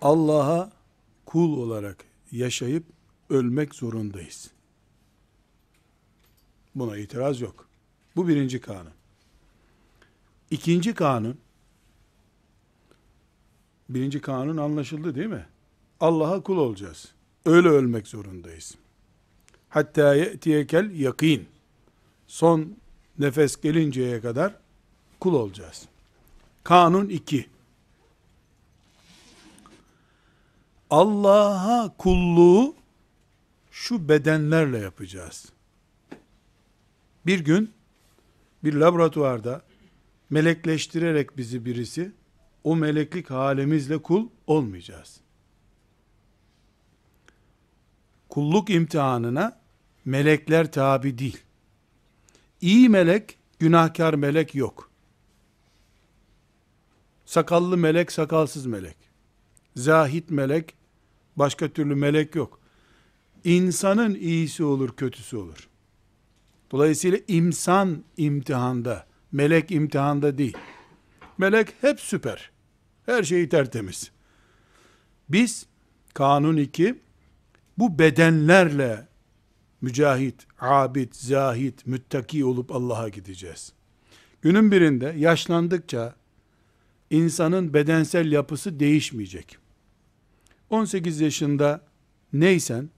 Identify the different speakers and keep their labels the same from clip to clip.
Speaker 1: Allah'a kul olarak yaşayıp ölmek zorundayız. Buna itiraz yok. Bu birinci kanun. İkinci kanun, birinci kanun anlaşıldı değil mi? Allah'a kul olacağız. Öyle ölmek zorundayız. Hatta ye'tiyekel yakin. Son nefes gelinceye kadar kul olacağız. Kanun 2. Allah'a kulluğu şu bedenlerle yapacağız. Bir gün bir laboratuvarda melekleştirerek bizi birisi o meleklik halimizle kul olmayacağız. Kulluk imtihanına melekler tabi değil. İyi melek, günahkar melek yok. Sakallı melek, sakalsız melek. Zahit melek, başka türlü melek yok. İnsanın iyisi olur, kötüsü olur. Dolayısıyla imsan imtihanda, melek imtihanda değil. Melek hep süper. Her şeyi tertemiz. Biz, kanun 2, bu bedenlerle mücahit, abid, zahit, müttaki olup Allah'a gideceğiz. Günün birinde yaşlandıkça insanın bedensel yapısı değişmeyecek. 18 yaşında neysen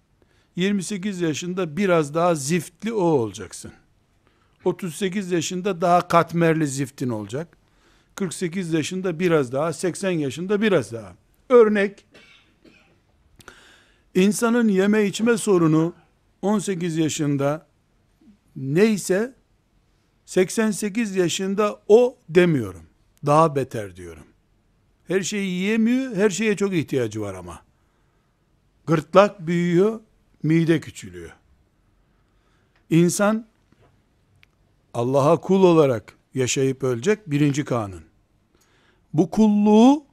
Speaker 1: 28 yaşında biraz daha ziftli o olacaksın. 38 yaşında daha katmerli ziftin olacak. 48 yaşında biraz daha, 80 yaşında biraz daha. Örnek, insanın yeme içme sorunu 18 yaşında neyse 88 yaşında o demiyorum. Daha beter diyorum. Her şeyi yiyemiyor, her şeye çok ihtiyacı var ama. Gırtlak büyüyor, mide küçülüyor. İnsan Allah'a kul olarak yaşayıp ölecek birinci kanun. Bu kulluğu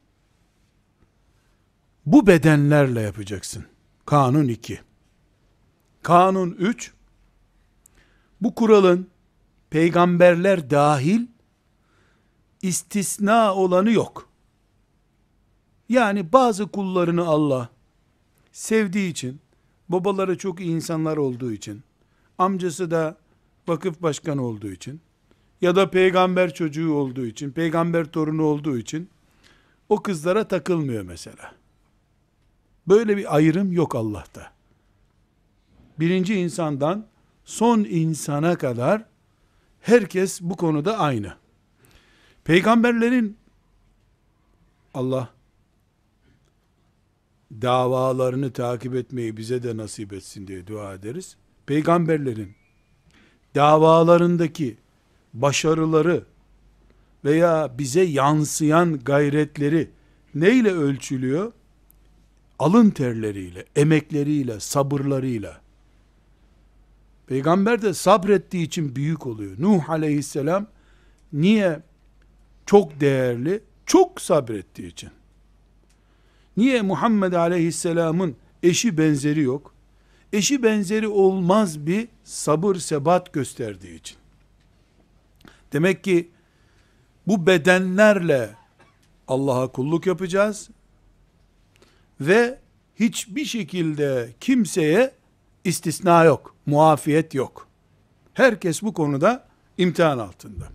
Speaker 1: bu bedenlerle yapacaksın. Kanun 2. Kanun 3. Bu kuralın peygamberler dahil istisna olanı yok. Yani bazı kullarını Allah sevdiği için, babaları çok iyi insanlar olduğu için, amcası da vakıf başkanı olduğu için, ya da peygamber çocuğu olduğu için, peygamber torunu olduğu için, o kızlara takılmıyor mesela. Böyle bir ayrım yok Allah'ta. Birinci insandan son insana kadar herkes bu konuda aynı. Peygamberlerin Allah davalarını takip etmeyi bize de nasip etsin diye dua ederiz. Peygamberlerin davalarındaki başarıları veya bize yansıyan gayretleri neyle ölçülüyor? Alın terleriyle, emekleriyle, sabırlarıyla. Peygamber de sabrettiği için büyük oluyor. Nuh aleyhisselam niye çok değerli? Çok sabrettiği için. Niye Muhammed aleyhisselamın eşi benzeri yok? Eşi benzeri olmaz bir sabır sebat gösterdiği için. Demek ki bu bedenlerle Allah'a kulluk yapacağız ve hiçbir şekilde kimseye istisna yok, muafiyet yok. Herkes bu konuda imtihan altında.